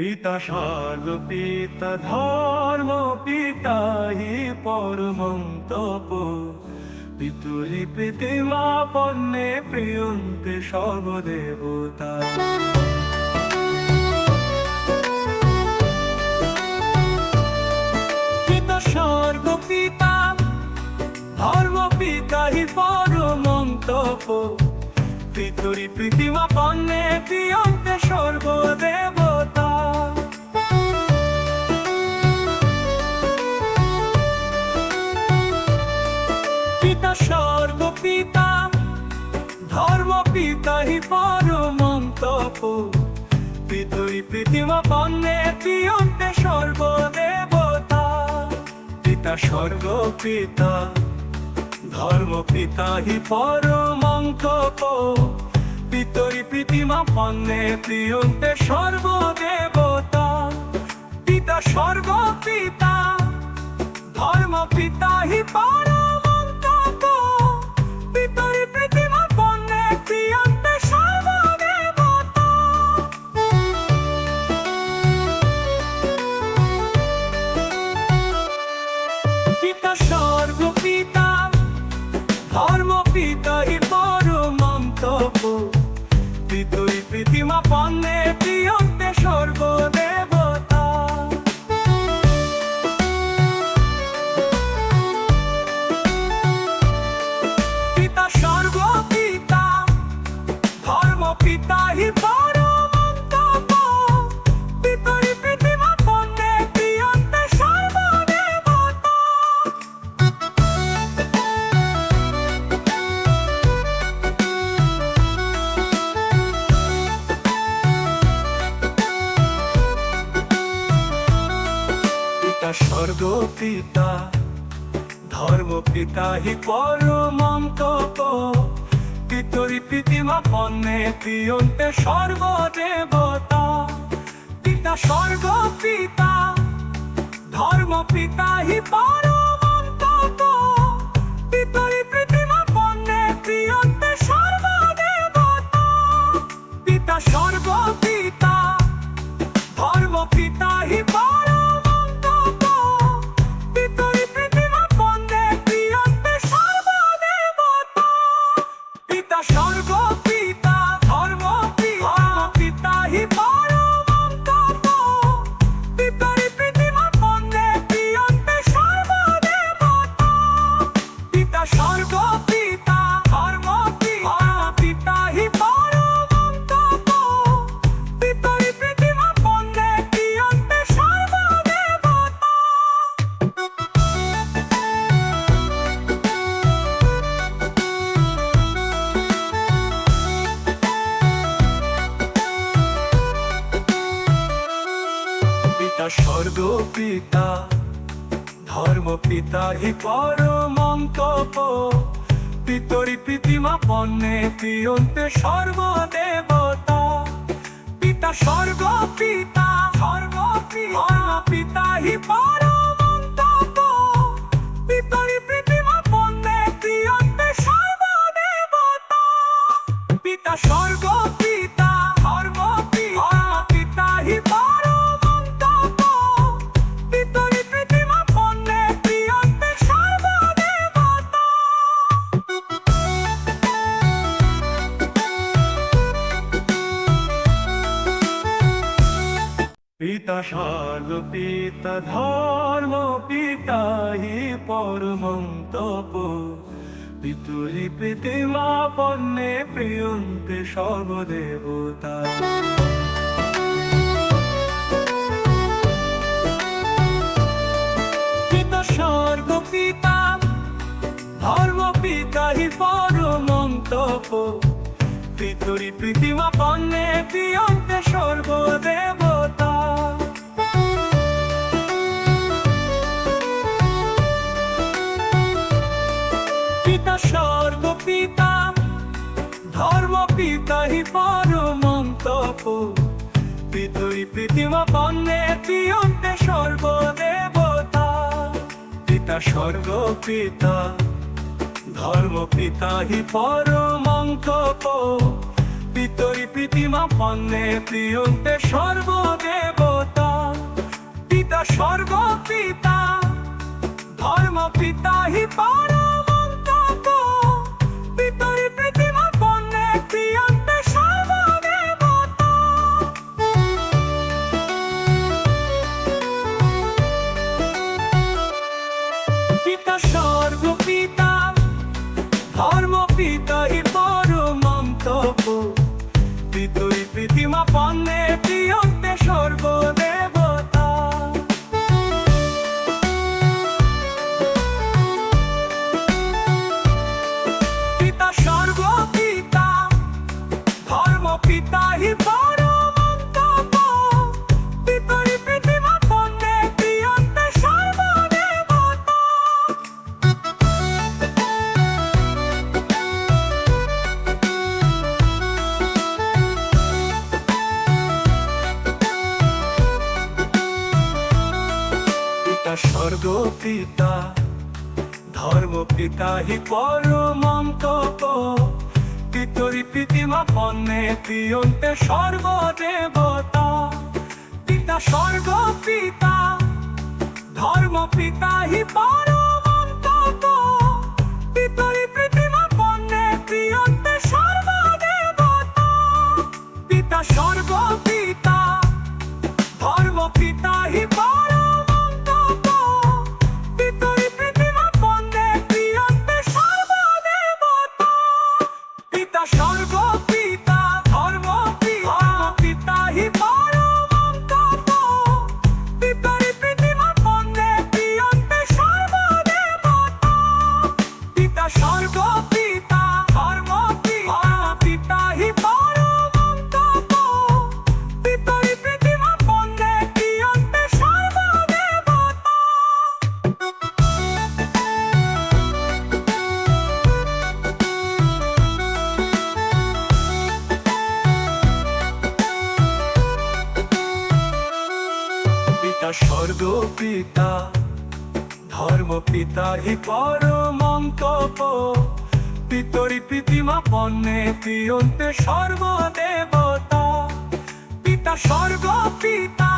পিতা স্বর্গ পিতা ধর্ম, পিতা হি পরমং তপ পিতুরি প্রীতিমা পণ্যে প্রিয়ন্তে সর্বদেবতা। পিতা স্বর্গ পিতা ধর্ম, পিতা হি পরমং তপ পিতুরি প্রীতিমা পণ্যে প্রিয়ন্তে সর্বদেবতা। প্রীতিমা পণ্যে সর্বদেবতা। পিতা স্বর্গ, পিতা ধর্ম, পিতা হি পরমন্তপ পিতরি প্রীতিমা পণ্যে প্রিয়ন্তে সর্বদেবতা। পিতা স্বর্গ, পিতা ধর্ম, পিতা হি পরমন্তপ পিতা স্বর্গ পিতা ধর্ম পিতা হি পরমন্তপ পিতরি পিতিমা পণ্যে প্রিয়ন্তে দেবতা পিতা স্বর্গ পিতা ধর্ম পিতা হি পরমন্তপ স্বর্গ পিতা ধর্ম পিতা হি পরমন্তপ। পিতরি পিতিমা পণ্যে প্রিয়ন্তে সর্বদেবতা। পিতা স্বর্গ পিতা পিতা স্বর্গ পিতা ধর্ম পিতা হি পরমন্তপ পিতুরি প্রীতিমা পণ্যে প্রিয়ন্তে সর্বদেবতা। পিতা স্বর্গ পিতা, ধর্ম পিতা হি পরমন্তপ পিতুরি প্রীতিমা পণ্যে প্রিয়ন্তে সর্বদেবতা প্রীতিমা পিতা স্বর্গ, পিতা ধর্ম, পিতা হি পরমন্তপ। পিতরি প্রীতিমা পণ্যে প্রিয়ন্তে সর্বদেবতা। পিতা স্বর্গ, পিতা ধর্ম, পিতা হি পর পিতা স্বর্গ পিতা, ধর্ম পিতা হি পরমন্তপ। পিতরি পিতিমা পণ্যে প্রিয়ন্তে সর্বদেবতা পিতা স্বর্গ পিতা, ধর্ম পিতা হি পর পিতা স্বর্গ পিতা ধর্ম পিতা হি পরমন্তপ। পিতরি পিতিমা পণ্যে পিয়ন্তে সর্বদেবতা। পিতা স্বর্গ পিতা